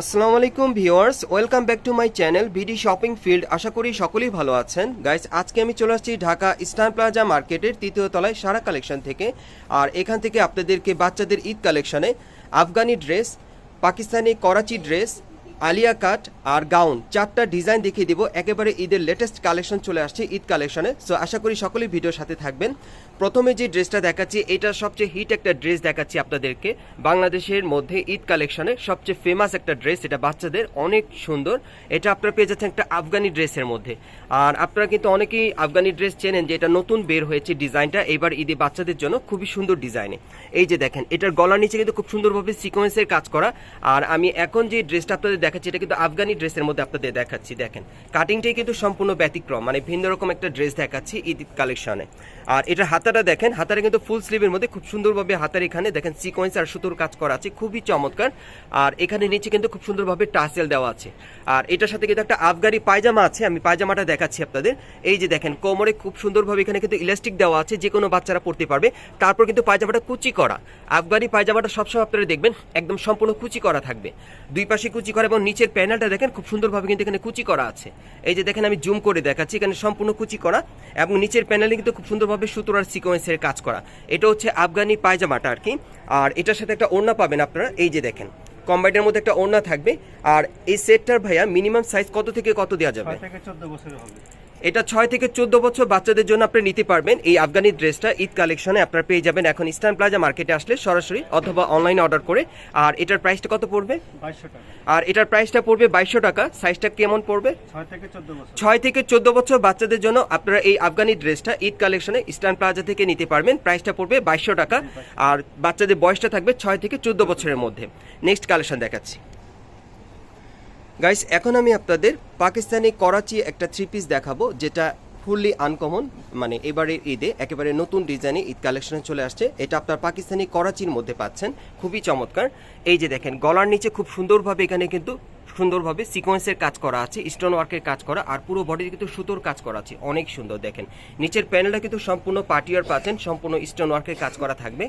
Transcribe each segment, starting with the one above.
আসসালামু আলাইকুম viewers, welcome back to my channel BD shopping field আশা করি সকলেই ভালো আছেন। গাইস, আজকে আমি চলে আসছি ঢাকা ইস্টার্ন প্লাজা মার্কেটের তৃতীয় তলায় সারা কালেকশন থেকে। আর এখান থেকে আপনাদেরকে বাচ্চাদের ঈদ কালেকশনে Afghani dress Pakistani Karachi dress Alia cut আর গাউন চারটা ডিজাইন দেখিয়ে দিব। একেবারে ঈদের লেটেস্ট কালেকশন চলে আসছে ঈদ কালেকশনে সো আশা করি সকলেই ভিডিওর সাথে থাকবেন। প্রথমে যে ড্রেসটা দেখাচ্ছি, এটা সবচেয়ে হিট একটা ড্রেস দেখাচ্ছি আপনাদেরকে। বাংলাদেশের মধ্যে ঈদ কালেকশনে সবচেয়ে ফেমাস একটা ড্রেস, এটা বাচ্চাদের অনেক সুন্দর। এটা আপনারা পেয়ে যাচ্ছেন একটা আফগানি ড্রেসের মধ্যে। আর আপনারা কিন্তু অনেকেই আফগানি ড্রেস চেনেন যে এটা নতুন বের হয়েছে ডিজাইনটা, এবার ঈদে বাচ্চাদের জন্য খুবই সুন্দর ডিজাইনে। এই যে দেখেন, এটার গলার নিচে কিন্তু খুব সুন্দরভাবে সিকোয়েন্সের কাজ করা। আর আমি এখন যে ড্রেসটা আপনাদের দেখাচ্ছি, এটা কিন্তু আফগানি ড্রেসের মধ্যে আপনাদের দেখাচ্ছি, দেখেন। কাটিংটাই কিন্তু সম্পূর্ণ ব্যতিক্রম মানে ভিন্ন রকম একটা ড্রেস দেখাচ্ছি ঈদ কালেকশনে। আর এটা এটার হাতাটা দেখেন হাতাটা কিন্তু ফুল স্লিভের মধ্যে খুব সুন্দরভাবে হাতার এখানে দেখেন সিকোয়েন্স আর সুতোর কাজ করা আছে, খুবই চমৎকার। আর এখানে নিচে কিন্তু খুব সুন্দরভাবে টাসেল দেওয়া আছে। আর এটার সাথে কিন্তু একটা আফগানি পায়জামা আছে, আমি পায়জামাটা দেখাচ্ছি আপনাদের। এই যে দেখেন, কোমরে খুব সুন্দরভাবে এখানে কিন্তু ইলাস্টিক দেওয়া আছে, যে কোনো বাচ্চারা পড়তে পারবে। তারপর কিন্তু পায়জামাটা কুচি করা। আফগানি পায়জামাটা সবসময় আপনারা দেখবেন, একদম সম্পূর্ণ কুচি করা থাকবে। দুই পাশে কুচি করা এবং নিচের প্যানেলটা দেখেন, খুব সুন্দরভাবে কিন্তু এখানে কুচি করা আছে। এই যে দেখেন, আমি জুম করে দেখাচ্ছি, এখানে সম্পূর্ণ কুচি করা। এবং নিচের প্যানেলে কিন্তু খুব সুন্দরভাবে সুতোর সিকোয়েন্সের কাজ করা। এটা হচ্ছে আফগানি পায়জামাটা আর কি। আর এটার সাথে একটা ওড়না পাবেন আপনারা, এই যে দেখেন। কম্বাইনের মধ্যে একটা ওড়না থাকবে। আর এই সেটটার ভাইয়া মিনিমাম সাইজ কত থেকে কত দেওয়া যাবে? এটা ছয় থেকে চোদ্দ বছর বাচ্চাদের জন্য আপনি নিতে পারবেন। এই আফগানি ড্রেসটা ঈদ কালেকশনে আপনারা পেয়ে যাবেন। এখন ইস্টার্ন প্লাজা মার্কেটে আসলে সরাসরি অথবা অনলাইনে অর্ডার করে। আর এটার প্রাইসটা কত পড়বে? আর এটার প্রাইসটা পড়বে বাইশশো টাকা। সাইজটা কেমন পড়বে? ছয় থেকে চোদ্দ বছর। ছয় থেকে চোদ্দ বছর বাচ্চাদের জন্য আপনারা এই আফগানি ড্রেসটা ঈদ কালেকশনে ইস্টার্ন প্লাজা থেকে নিতে পারবেন। প্রাইসটা পড়বে বাইশশো টাকা। আর বাচ্চাদের বয়সটা থাকবে ছয় থেকে চোদ্দ বছরের মধ্যে। নেক্সট কালেকশন দেখাচ্ছি। গাইস এখন আমি আপনাদের পাকিস্তানি করাচি একটা থ্রি পিস দেখাবো, যেটা ফুললি আনকমন মানে এবারের ঈদে, একেবারে নতুন ডিজাইনে ঈদ কালেকশনে চলে আসছে। এটা আপনার পাকিস্তানি করাচির মধ্যে পাচ্ছেন, খুবই চমৎকার। এই যে দেখেন, গলার নিচে খুব সুন্দরভাবে এখানে কিন্তু সুন্দরভাবে সিকোয়েন্সের কাজ করা আছে স্টোন ওয়ার্কের কাজ করা, আর পুরো বডিতে কিন্তু সুতোর কাজ করা আছে, অনেক সুন্দর দেখেন। নিচের প্যানেলটা কিন্তু সম্পূর্ণ পাটিয়ার পাচ্ছেন, সম্পূর্ণ স্টোন ওয়ার্কের কাজ করা থাকবে।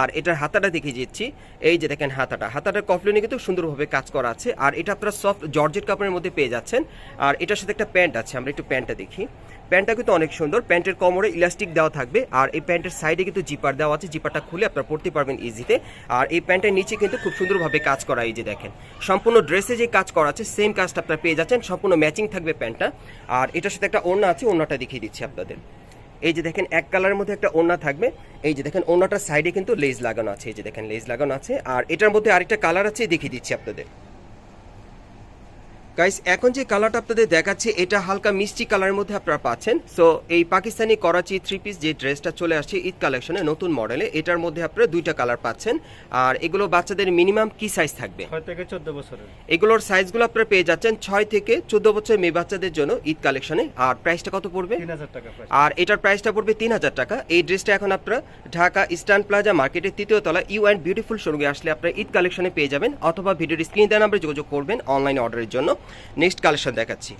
আর এটার হাতাটা দেখে দিচ্ছি, এই যে দেখেন হাতাটা হাতাটার কফলিনে কিন্তু সুন্দরভাবে কাজ করা আছে, আর এটা আপনারা সফট জর্জেট কাপড়ের মধ্যে পেয়ে যাচ্ছেন। আর এটার সাথে একটা প্যান্ট আছে, আমরা একটু প্যান্টটা দেখি। প্যান্টটা কিন্তু অনেক সুন্দর। প্যান্টের কোমরে ইলাস্টিক দেওয়া থাকবে। আর এই প্যান্টের সাইডে কিন্তু জিপার দেওয়া আছে। জিপারটা খুলে আপনারা পড়তে পারবেন ইজিতে। আর এই প্যান্টের নিচে কিন্তু খুব সুন্দরভাবে কাজ করা এই যে দেখেন। সম্পূর্ণ ড্রেসে যে কাজ করা আছে, সেম কাজটা আপনারা পেয়ে যাচ্ছেন। সম্পূর্ণ ম্যাচিং থাকবে প্যান্টটা। আর এটার সাথে একটা ওড়না আছে, ওড়নাটা দেখিয়ে দিচ্ছি আপনাদের। এই যে দেখেন, এক কালারের মধ্যে একটা ওড়না থাকবে। এই যে দেখেন, ওড়নাটার সাইডে কিন্তু লেজ লাগানো আছে। এই যে দেখেন লেজ লাগানো আছে। আর এটার মধ্যে আরেকটা কালার আছে, দেখিয়ে দিচ্ছি আপনাদের। গাইস এখন যে কালারটা আপনাদের দেখাচ্ছে এটা হালকা মিষ্টি কালারের মধ্যে আপনারা পাচ্ছেন। সো এই পাকিস্তানি করাচি থ্রি পিস যে ড্রেসটা চলে আসছে ঈদ কালেকশনে নতুন মডেলে এটার মধ্যে আপনারা দুইটা কালার পাচ্ছেন। আর এগুলো বাচ্চাদের মিনিমাম কি সাইজ থাকবে? ছয় থেকে চোদ্দ বছরের। এগুলোর সাইজগুলো আপনারা পেয়ে যাচ্ছেন ছয় থেকে চোদ্দ বছর মেয়ে বাচ্চাদের জন্য ঈদ কালেকশনে আর প্রাইসটা কত পড়বে? তিন হাজার টাকা আর এটার প্রাইসটা পড়বে তিন হাজার টাকা। এই ড্রেসটা এখন আপনারা ঢাকা ইস্টার্ন প্লাজা মার্কেটের তৃতীয় তলা ইউ অ্যান্ড বিউটিফুল শোরুমে আসলে আপনারা ঈদ কালেকশনে পেয়ে যাবেন। অথবা ভিডিওর স্ক্রিন দেওয়া নাম্বারে যোগাযোগ করবেন অনলাইন অর্ডারের জন্য। নেক্সট কালেকশন দেখাচ্ছি।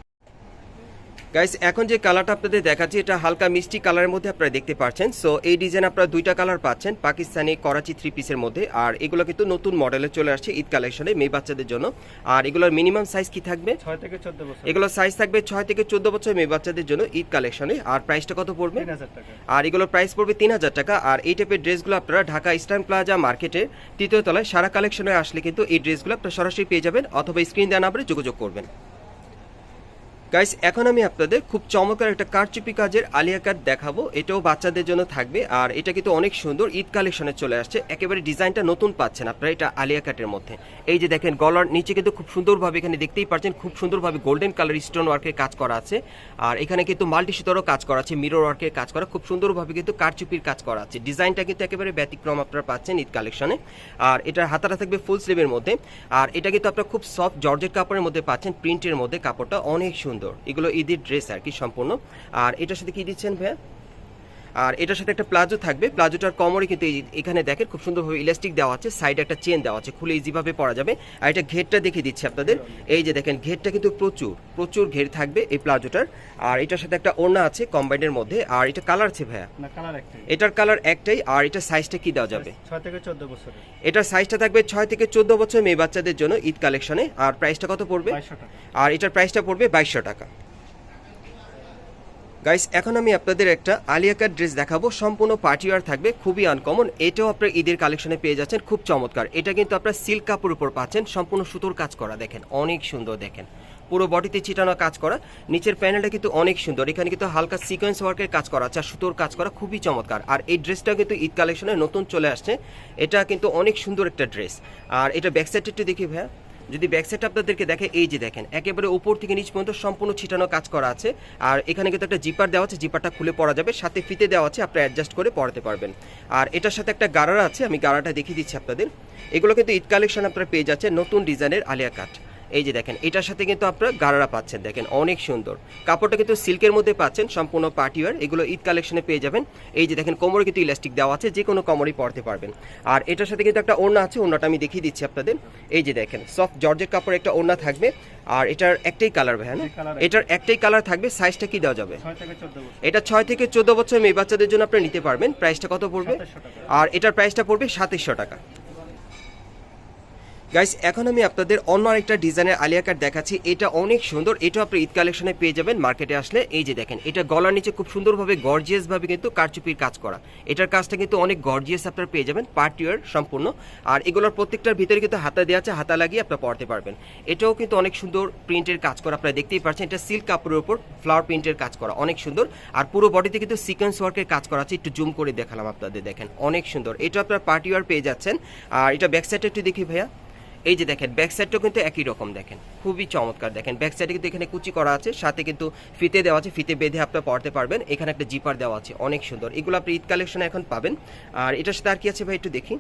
গাইস এখন যে কালারটা আপনাদের দেখাচ্ছি এটা হালকা মিষ্টি কালারের মধ্যে আপনারা দেখতে পাচ্ছেন। সো এই ডিজাইন আপনারা দুইটা কালার পাচ্ছেন পাকিস্তানি করাচি থ্রি পিসের মধ্যে। আর এগুলো কিন্তু নতুন মডেলে চলে আসছে ঈদ কালেকশনে মেয়ে বাচ্চাদের জন্য। আর এগুলোর মিনিমাম সাইজ কি থাকবে? ছয় থেকে চোদ্দ বছর। এগুলোর সাইজ থাকবে ছয় থেকে চোদ্দ বছর মেয়ে বাচ্চাদের জন্য ঈদ কালেকশনে আর প্রাইসটা কত পড়বে? আর এগুলোর প্রাইস পড়বে তিন হাজার টাকা। আর এই টাইপের ড্রেসগুলো আপনারা ঢাকা ইস্টার্ন প্লাজা মার্কেটের তৃতীয় তলায় সারা কালেকশনে আসলে কিন্তু এই ড্রেসগুলো আপনারা সরাসরি পেয়ে যাবেন অথবা স্ক্রিন দেওয়া নাম্বারে যোগাযোগ করবেন। গাইস এখন আমি আপনাদের খুব চমৎকার একটা কারচুপি কাজের আলিয়া কাট দেখাবো। এটাও বাচ্চাদের জন্য থাকবে। আর এটা কিন্তু অনেক সুন্দর ঈদ কালেকশনে চলে আসছে। একেবারে ডিজাইনটা নতুন পাচ্ছেন আপনারা এটা আলিয়া কাটের মধ্যে। এই যে দেখেন, গলার নিচে কিন্তু খুব সুন্দরভাবে এখানে দেখতেই পাচ্ছেন, খুব সুন্দরভাবে গোল্ডেন কালার স্টোন ওয়ার্কের কাজ করা আছে। আর এখানে কিন্তু মাল্টি সুতোরও কাজ করা আছে মিরর ওয়ার্কের কাজ করা, খুব সুন্দরভাবে কিন্তু কারচুপির কাজ করা আছে। ডিজাইনটা কিন্তু একেবারে ব্যতিক্রম আপনারা পাচ্ছেন ঈদ কালেকশনে। আর এটার হাতাটা থাকবে ফুল স্লিভের মধ্যে। আর এটা কিন্তু আপনারা খুব সফট জর্জের কাপড়ের মধ্যে পাচ্ছেন প্রিন্টের মধ্যে কাপড়টা অনেক সুন্দর। এগুলো ঈদের ড্রেস আর কি সম্পূর্ণ। আর এটার সাথে কি দিচ্ছেন ভাইয়া? আর এটার সাথে একটা প্লাজো থাকবে। প্লাজোটার কমরে কিন্তু এখানে দেখেন খুব সুন্দরভাবে ইলাস্টিক দেওয়া আছে সাইডে একটা চেন দেওয়া আছে খুলে ইজিভাবে পরা যাবে। আর এটা ঘেরটা দেখিয়ে দিচ্ছি আপনাদের। এই যে দেখেন ঘেরটা কিন্তু প্রচুর প্রচুর ঘের থাকবে এই প্লাজোটার। আর এটার সাথে একটা ওড়না আছে কম্বাইনের মধ্যে। আর এটা কালার আছে ভাইয়া? এটার কালার একটাই আর এটা সাইজটা কি দেওয়া যাবে? ছয় থেকে চোদ্দ বছরের। এটার সাইজটা থাকবে ছয় থেকে চোদ্দ বছর মেয়ে বাচ্চাদের জন্য ঈদ কালেকশনে আর প্রাইসটা কত পড়বে? আর এটার প্রাইসটা পড়বে বাইশশো টাকা। গাইস এখন আমি আপনাদের একটা আলিয়াকার ড্রেস দেখাবো। সম্পূর্ণ পার্টিওয়ার থাকবে, খুবই আনকমন এটাও আপনার ঈদের কালেকশনে পেয়ে যাচ্ছেন, খুব চমৎকার। এটা কিন্তু আপনার সিল্ক কাপড়ের উপর পাচ্ছেন, সম্পূর্ণ সুতোর কাজ করা, দেখেন, অনেক সুন্দর, দেখেন। পুরো বডিতে চিটানো কাজ করা, নিচের প্যানেলটা কিন্তু অনেক সুন্দর। এখানে কিন্তু হালকা সিকোয়েন্স ওয়ার্কের কাজ করা আছে সুতোর কাজ করা খুবই চমৎকার। আর এই ড্রেসটা কিন্তু ঈদ কালেকশনে নতুন চলে আসছে। এটা কিন্তু অনেক সুন্দর একটা ড্রেস আর এটা ব্যাক সাইডটা একটু দেখি ভাইয়া। যদি ব্যাক সাইডটা আপনাদেরকে দেখে, এই যে দেখেন, একেবারে উপর থেকে নিচ পর্যন্ত সম্পূর্ণ ছিটানো কাজ করা আছে। আর এখানে কিন্তু একটা জিপার দেওয়া আছে জিপারটা খুলে পড়া যাবে, সাথে ফিতে দেওয়া আছে, আপনি অ্যাডজাস্ট করে পড়াতে পারবেন। আর এটার সাথে একটা গারারা আছে, আমি গাড়াটা দেখিয়ে দিচ্ছি আপনাদের। এগুলো কিন্তু ঈদ কালেকশন আপনারা পেয়ে যাচ্ছে নতুন ডিজাইনের আলিয়া কাট এই যে দেখেন এটার সাথে কিন্তু আপনারা গারারা পাচ্ছেন। দেখেন অনেক সুন্দর। কাপড়টা কিন্তু সিল্কের মধ্যে পাচ্ছেন সম্পূর্ণ পার্টিওয়ার এগুলো ঈদ কালেকশনে পেয়ে যাবেন। এই যে দেখেন কোমরে কিন্তু ইলাস্টিক দেওয়া আছে যে কোনো কোমরই পরতে পারবেন। আর এটার সাথে কিন্তু একটা ওড়না আছে ওড়নাটা আমি দেখিয়ে দিচ্ছি আপনাদের। এই যে দেখেন সফট জর্জের কাপড় একটা ওড়না থাকবে। আর এটার একটাই কালার ভাই হ্যাঁ? এটার একটাই কালার থাকবে সাইজটা কি দেওয়া যাবে? এটা ছয় থেকে চোদ্দ বছর মেয়ে বাচ্চাদের জন্য আপনি নিতে পারবেন। প্রাইসটা কত পড়বে? আর এটার প্রাইসটা পড়বে সাতাইশশো টাকা। গাইস এখন আমি আপনাদের অন্য আরেকটা ডিজাইনের আলিয়া কাট দেখাচ্ছি। এটা অনেক সুন্দর। এটা আপনি ঈদ কালেকশনে পেয়ে যাবেন। মার্কেটে আসলে এই যে দেখেন, এটা গলার নিচে খুব সুন্দরভাবে গর্জিয়াস ভাবে কিন্তু কারচুপির কাজ করা। এটার কাজটা কিন্তু অনেক গর্জিয়াস আপনারা পেয়ে যাবেন পার্টিওয়ার সম্পূর্ণ। আর এগুলোর প্রত্যেকটার ভিতরে কিন্তু হাতা দেওয়া আছে, হাতা লাগিয়ে আপনারা পড়তে পারবেন। এটাও কিন্তু অনেক সুন্দর প্রিন্টের কাজ করা, আপনারা দেখতেই পাচ্ছেন। এটা সিল্ক কাপড়ের উপর ফ্লাওয়ার প্রিন্টের কাজ করা, অনেক সুন্দর। আর পুরো বডিতে কিন্তু সিকোয়েন্স ওয়ার্কের কাজ করা আছে। একটু জুম করে দেখালাম আপনাদের, দেখেন। অনেক সুন্দর। এটা আপনার পার্টিওয়ার পেয়ে যাচ্ছেন। আর এটা ব্যাক সাইডটা একটু দেখি ভাইয়া। এই যে দেখেন ব্যাক সাইডটাও কিন্তু একই রকম দেখেন খুবই চমৎকার দেখেন। ব্যাক সাইডে কিন্তু এখানে কুচি করা আছে সাথে কিন্তু ফিতে দেওয়া আছে ফিতে বেঁধে আপনার পড়তে পারবেন। এখানে একটা জিপার দেওয়া আছে অনেক সুন্দর। এগুলো আপনি ঈদ কালেকশনে এখন পাবেন। আর এটার সাথে আর কি আছে ভাই একটু দেখি?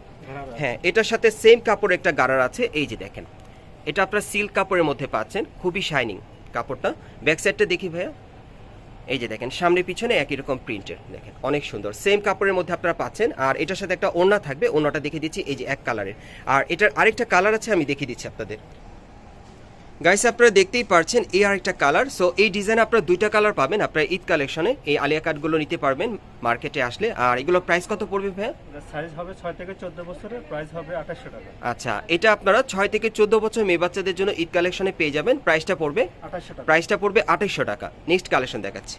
হ্যাঁ এটার সাথে সেম কাপড় একটা গারার আছে এই যে দেখেন। এটা আপনার সিল্ক কাপড়ের মধ্যে পাচ্ছেন খুবই শাইনিং কাপড়টা। ব্যাক সাইডটা দেখি ভাইয়া। এই যে দেখেন, সামনে পিছনে একই রকম প্রিন্টের দেখেন, অনেক সুন্দর। সেম কাপড়ের মধ্যে আপনারা পাচ্ছেন, আর এটার সাথে একটা ওড়না থাকবে, ওড়নাটা দেখে দিচ্ছি, এই যে এক কালারের আর এটার আরেকটা কালার আছে, আমি দেখিয়ে দিচ্ছি আপনাদের। গাইস আপনারা দেখতেই পারছেন এই আরেকটা কালার সো এই ডিজাইন আপনারা দুইটা কালার পাবেন। আপনারা ঈদ কালেকশনে এই আলিয়া কাটগুলো নিতে পারবেন মার্কেটে আসলে। আর এগুলো প্রাইস কত পড়বে ভাইয়া? সাইজ হবে ছয় থেকে চোদ্দ বছরের প্রাইস হবে আঠাশশো টাকা। আচ্ছা এটা আপনারা ছয় থেকে চোদ্দ বছর মেয়ে বাচ্চাদের জন্য ঈদ কালেকশনে পেয়ে যাবেন। প্রাইসটা পড়বে? 2800 টাকা। প্রাইসটা পড়বে আঠাইশশো টাকা। নেক্সট কালেকশন দেখাচ্ছি।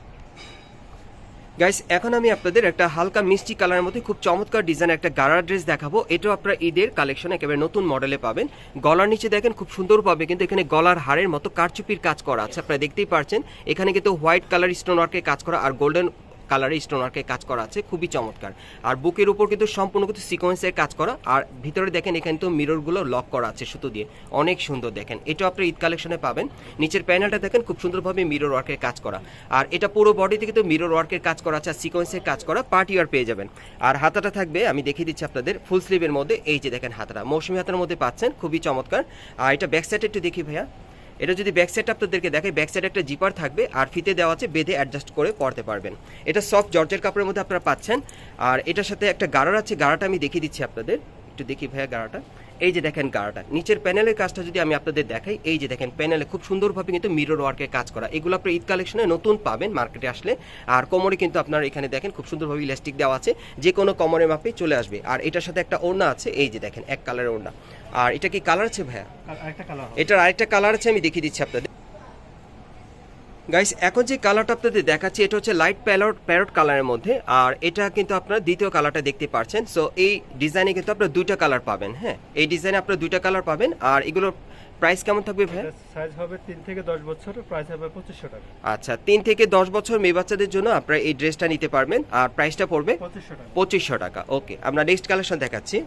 গাইস এখন আমি আপনাদের একটা হালকা মিষ্টি কালারের মধ্যে খুব চমৎকার ডিজাইন একটা গারার ড্রেস দেখাবো। এটাও আপনারা ঈদের কালেকশন একেবারে নতুন মডেলে পাবেন। গলার নিচে দেখেন খুব সুন্দর পাবে, কিন্তু এখানে গলার হারের মতো কারচুপির কাজ করা আছে। আপনারা দেখতেই পারছেন, এখানে কিন্তু হোয়াইট কালার স্টোন ওয়ার্কের কাজ করা আর গোল্ডেন কালারের স্টোন ওয়ার্কের কাজ করা আছে, খুবই চমৎকার। আর বুকের উপর কিন্তু সম্পূর্ণ কিন্তু সিকোয়েন্সের কাজ করা, আর ভিতরে দেখেন এখানে তো মিররগুলো লক করা আছে সুতো দিয়ে। অনেক সুন্দর দেখেন এটা আপনি ঈদ কালেকশনে পাবেন। নিচের প্যানেলটা দেখেন খুব সুন্দরভাবে মিরর ওয়ার্কের কাজ করা। আর এটা পুরো বডিতে কিন্তু মিরর ওয়ার্কের কাজ করা আছে, আর সিকোয়েন্সের কাজ করা, পার্টি ওয়ার পেয়ে যাবেন। আর হাতাটা থাকবে, আমি দেখিয়ে দিচ্ছি আপনাদের, ফুল স্লিভের মধ্যে, এই যে দেখেন হাতাটা। মৌসুমি হাতার মধ্যে পাচ্ছেন, খুবই চমৎকার। আর এটা ব্যাক সাইডে একটু দেখি ভাইয়া। এটা যদি ব্যাক সাইড আপনাদেরকে দেখে ব্যাক সাইডে একটা জিপার থাকবে আর ফিতে দেওয়া আছে, বেঁধে অ্যাডজাস্ট করে পরতে পারবেন। এটা সফট জর্জের কাপড়ের মধ্যে আপনারা পাচ্ছেন। আর এটার সাথে একটা গাড়ার আছে, গাড়াটা আমি দেখিয়ে দিচ্ছি আপনাদের। একটু দেখি ভাইয়া গাড়াটা। এই যে দেখেন গাড়াটা নিচের প্যানেলের কাজটা যদি আমি আপনাদের দেখাই এই যে দেখেন প্যানেলে খুব সুন্দরভাবে কিন্তু মিরর ওয়ার্কের কাজ করা। এগুলো আপনার ঈদ কালেকশনে নতুন পাবেন মার্কেটে আসলে। আর কোমরে কিন্তু আপনার এখানে দেখেন খুব সুন্দরভাবে ইলাস্টিক দেওয়া আছে। যে কোনো কোমরের মাপে চলে আসবে। আর এটার সাথে একটা ওড়না আছে এই যে দেখেন এক কালারের ওড়না। আর এটা কি কালার আছে ভাইয়া? এটার আরেকটা কালার আছে আমি দেখিয়ে দিচ্ছি আপনাদের। গাইস এখন যে কালারটা আপনাদের দেখাচ্ছি এটা হচ্ছে লাইট প্যারট প্যারট কালারের মধ্যে। আর এটা কিন্তু আপনারা দ্বিতীয় কালারটা দেখতে পাচ্ছেন। সো এই ডিজাইনে কিন্তু আপনারা দুইটা কালার পাবেন হ্যাঁ? এই ডিজাইনে আপনারা দুইটা কালার পাবেন। আর এগুলোর প্রাইস কেমন থাকবে ভাই সাইজ হবে তিন থেকে দশ বছর প্রাইস হবে পঁচিশশো টাকা। আচ্ছা তিন থেকে দশ বছর মেয়ে বাচ্চাদের জন্য আপনারা এই ড্রেসটা নিতে পারবেন। আর প্রাইসটা পড়বে পঁচিশশো টাকা। পঁচিশশো টাকা। ওকে আমরা নেক্সট কালেকশন দেখাচ্ছি।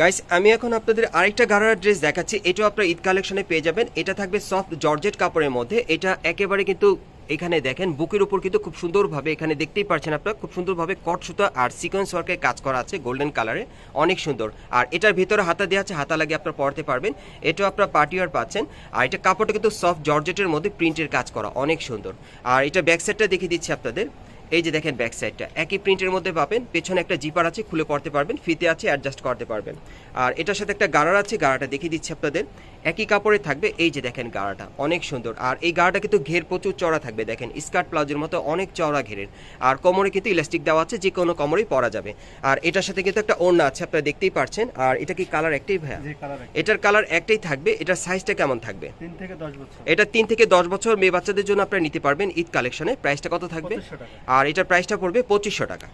গাইস আমি এখন আপনাদের আরেকটা গারার ড্রেস দেখাচ্ছি। এটাও আপনারা ঈদ কালেকশনে পেয়ে যাবেন। এটা থাকবে সফট জর্জেট কাপড়ের মধ্যে। এটা একেবারে কিন্তু এখানে দেখেন, বুকের উপর কিন্তু খুব সুন্দরভাবে এখানে দেখতেই পাচ্ছেন আপনারা, খুব সুন্দরভাবে কট সুতা আর সিকোয়েন্স ওয়ার্কের কাজ করা আছে গোল্ডেন কালারে অনেক সুন্দর। আর এটার ভিতরে হাতা দেওয়া আছে, হাতা লাগিয়ে আপনারা পরতে পারবেন। এটাও আপনারা পার্টিওয়ার পাচ্ছেন। আর এটা কাপড়টা কিন্তু সফট জর্জেটের মধ্যে প্রিন্টের কাজ করা, অনেক সুন্দর। আর এটা ব্যাক সাইডটা দেখিয়ে দিচ্ছি আপনাদের। এই যে দেখেন ব্যাক সাইডটা একই প্রিন্টের মধ্যে পাবেন, পেছনে একটা জিপার আছে, খুলে পড়তে পারবেন, ফিতে আছে অ্যাডজাস্ট করতে পারবেন। আর এটার সাথে একটা গাড়ার আছে, গাড়াটা দেখিয়ে দিচ্ছি আপনাদের। একই কাপড়ে থাকবে এই যে দেখেন গাড়াটা অনেক সুন্দর। আর এই গাড়াটা কিন্তু ঘের প্রচুর চড়া থাকবে দেখেন স্কার্ট প্লাজোর মতো অনেক চওড়া ঘেরের। আর কোমরে কিন্তু ইলাস্টিক দেওয়া আছে যে কোনো কোমরেই পরা যাবে। আর এটার সাথে কিন্তু একটা ওড়না আছে আপনারা দেখতেই পারছেন। আর এটা কি কালার একটাই ভাইয়া? এটার কালার একটাই থাকবে এটার সাইজটা কেমন থাকবে? এটা তিন থেকে দশ বছর মেয়ে বাচ্চাদের জন্য আপনারা নিতে পারবেন ঈদ কালেকশনে প্রাইসটা কত থাকবে? আর এটার প্রাইসটা পড়বে পঁচিশশো টাকা।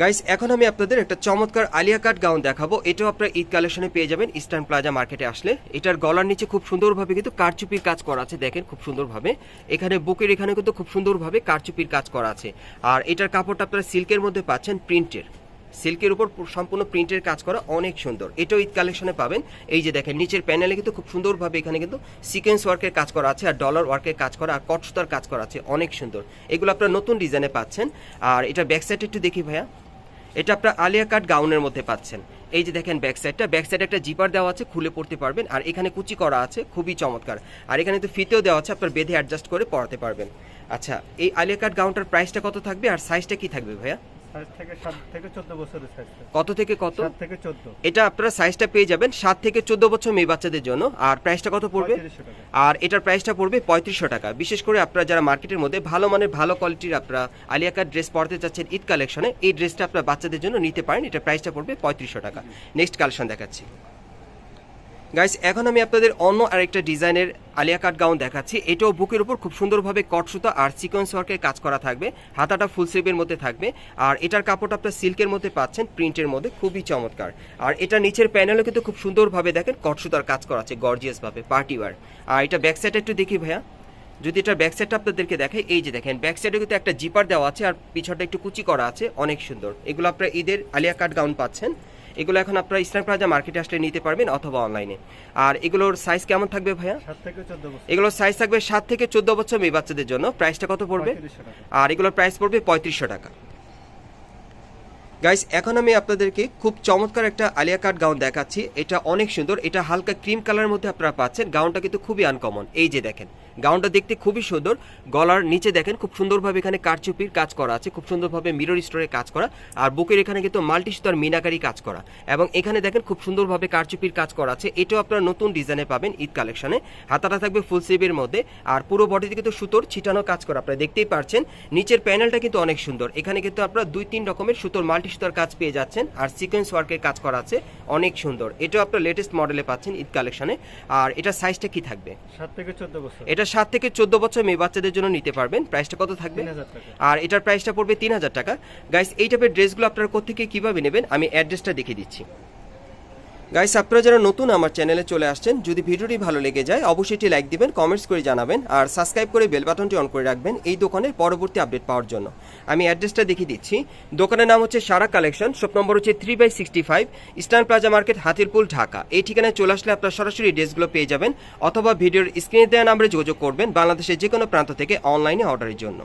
গাইস এখন আমি আপনাদের একটা চমৎকার আলিয়া কাট গাউন দেখাবো। এটাও আপনারা ঈদ কালেকশনে পেয়ে যাবেন ইস্টার্ন প্লাজা মার্কেটে আসলে। এটার গলার নিচে খুব সুন্দরভাবে কিন্তু কারচুপির কাজ করা আছে, দেখেন খুব সুন্দরভাবে। এখানে বুকের এখানে কিন্তু খুব সুন্দরভাবে কারচুপির কাজ করা আছে। আর এটার কাপড়টা আপনারা সিল্কের মধ্যে পাচ্ছেন প্রিন্টের। সিল্কের উপর সম্পূর্ণ প্রিন্টের কাজ করা অনেক সুন্দর। এটাও ঈদ কালেকশনে পাবেন। এই যে দেখেন, নিচের প্যানেলে কিন্তু খুব সুন্দরভাবে এখানে কিন্তু সিকোয়েন্স ওয়ার্কের কাজ করা আছে আর ডলার ওয়ার্কের কাজ করা আর কট সুতার কাজ করা আছে, অনেক সুন্দর। এগুলো আপনারা নতুন ডিজাইনে পাচ্ছেন। আর এটা ব্যাক সাইড একটু দেখি ভাইয়া। এটা আপনার আলিয়া কাট গাউনের মধ্যে পাচ্ছেন। এই যে দেখেন ব্যাক সাইডটা ব্যাক সাইডে একটা জিপার দেওয়া আছে, খুলে পড়তে পারবেন। আর এখানে কুচি করা আছে, খুবই চমৎকার। আর এখানে তো ফিতেও দেওয়া আছে, আপনার বেঁধে অ্যাডজাস্ট করে পড়াতে পারবেন। আচ্ছা এই আলিয়া কাট গাউনটার প্রাইসটা কত থাকবে? আর সাইজটা কি থাকবে ভাইয়া? সাইজ থেকে সাত থেকে চোদ্দ বছরের সাইজ কত থেকে কত? থেকে এটা আপনারা সাইজটা পেয়ে যাবেন সাত থেকে চোদ্দ বছর মেয়ে বাচ্চাদের জন্য। আর প্রাইসটা কত পড়বে? আর এটার প্রাইসটা পড়বে পঁয়ত্রিশশো টাকা। বিশেষ করে আপনারা যারা মার্কেটের মধ্যে ভালো মানের ভালো কোয়ালিটির আপনারা আলিয়াকার ড্রেস পরতে চাচ্ছেন ঈদ কালেকশনে এই ড্রেসটা আপনার বাচ্চাদের জন্য নিতে পারেন। এটার প্রাইসটা পড়বে পঁয়ত্রিশশো টাকা। নেক্সট কালেকশন দেখাচ্ছি। গাইস এখন আমি আপনাদের অন্য আরেকটা ডিজাইনের আলিয়া কাট গাউন দেখাচ্ছি। এটাও বুকের উপর খুব সুন্দরভাবে কট সুতা আর সিকোয়েন্স ওয়ার্কের কাজ করা থাকবে। হাতাটা ফুল স্লিভের মধ্যে থাকবে। আর এটার কাপড়টা আপনার সিল্কের মধ্যে পাচ্ছেন প্রিন্টের মধ্যে। খুবই চমৎকার। আর এটা নিচের প্যানেলও কিন্তু খুব সুন্দরভাবে দেখেন, কট সুতার কাজ করা আছে গর্জিয়াস ভাবে পার্টি আর এটা ব্যাক সাইডটা একটু দেখি ভাইয়া। যদি এটার ব্যাক সাইডটা আপনাদেরকে দেখাই, এই যে দেখেন ব্যাক সাইডে কিন্তু একটা জিপার দেওয়া আছে আর পিছনটা একটু কুচি করা আছে, অনেক সুন্দর। এগুলো আপনারা ঈদের আলিয়া কাট গাউন পাচ্ছেন। এগুলো এখন আপনারা ইসলাম প্লাজা মার্কেটে আসলে নিতে পারবেন অথবা অনলাইনে আর এগুলোর সাইজ কেমন থাকবে ভাইয়া? এগুলোর সাইজ থাকবে সাত থেকে চোদ্দ বছর মেয়ে বাচ্চাদের জন্য প্রাইসটা কত পড়বে? আর এগুলোর প্রাইস পড়বে পঁয়ত্রিশশো টাকা। গাইস এখন আমি আপনাদেরকে খুব চমৎকার একটা আলিয়া কাট গাউন দেখাচ্ছি। এটা অনেক সুন্দর। এটা হালকা ক্রিম কালারের মধ্যে আপনারা পাচ্ছেন। গাউনটা কিন্তু খুবই আনকমন এই যে দেখেন। গাউনটা দেখতে খুবই সুন্দর। গলার নিচে দেখেন খুব সুন্দরভাবে এখানে কারচুপির কাজ করা আছে খুব সুন্দরভাবে মিরর স্টোরের কাজ করা আর বুকের এখানে কিন্তু মাল্টি সুতার মিনাকারি কাজ করা। এবং এখানে দেখেন খুব সুন্দরভাবে কারচুপির কাজ করা আছে এটাও আপনারা নতুন ডিজাইনে পাবেন ঈদ কালেকশনে। হাতাটা থাকবে ফুল স্লিভের মধ্যে আর পুরো বডিতে কিন্তু সুতোর ছিটানো কাজ করা আপনারা দেখতেই পারছেন। নিচের প্যানেলটা কিন্তু অনেক সুন্দর এখানে কিন্তু আপনারা দুই তিন রকমের সুতোর মাল্টি সুতার কাজ পেয়ে যাচ্ছেন আর সিকোয়েন্স ওয়ার্কের কাজ করা আছে অনেক সুন্দর। এটাও আপনার লেটেস্ট মডেলে পাচ্ছেন ঈদ কালেকশনে আর এটা সাইজটা কি থাকবে? সাত থেকে চোদ্দ বছর। এটা সাত থেকে চোদ্দ বছর মেয়ে বাচ্চাদের জন্য নিতে পারবেন। প্রাইসটা কত থাকবে? আর এটার প্রাইসটা পড়বে তিন হাজার টাকা। গাইস এই টাইপের ড্রেসগুলো আপনারা কোথেকে কীভাবে নেবেন? আমি অ্যাড্রেসটা দেখিয়ে দিচ্ছি। গাইস আপনারা যারা নতুন আমার চ্যানেলে চলে আসছেন, যদি ভিডিওটি ভালো লেগে যায়, অবশ্যই একটি লাইক দিবেন কমেন্টস করে জানাবেন, আর সাবস্ক্রাইব করে বেল বাটনটি অন করে রাখবেন এই দোকানের পরবর্তী আপডেট পাওয়ার জন্য। আমি অ্যাড্রেসটা দেখিয়ে দিচ্ছি। দোকানের নাম হচ্ছে সারা কালেকশন শপ নম্বর হচ্ছে three by sixty five Eastern Plaza market Hatirpool, Dhaka. এই ঠিকানায় চলে আসলে আপনারা সরাসরি ড্রেসগুলো পেয়ে যাবেন, অথবা ভিডিওর স্ক্রিনে দেওয়া নাম্বারে যোগাযোগ করবেন বাংলাদেশের যে কোনো প্রান্ত থেকে অনলাইনে অর্ডারের জন্য।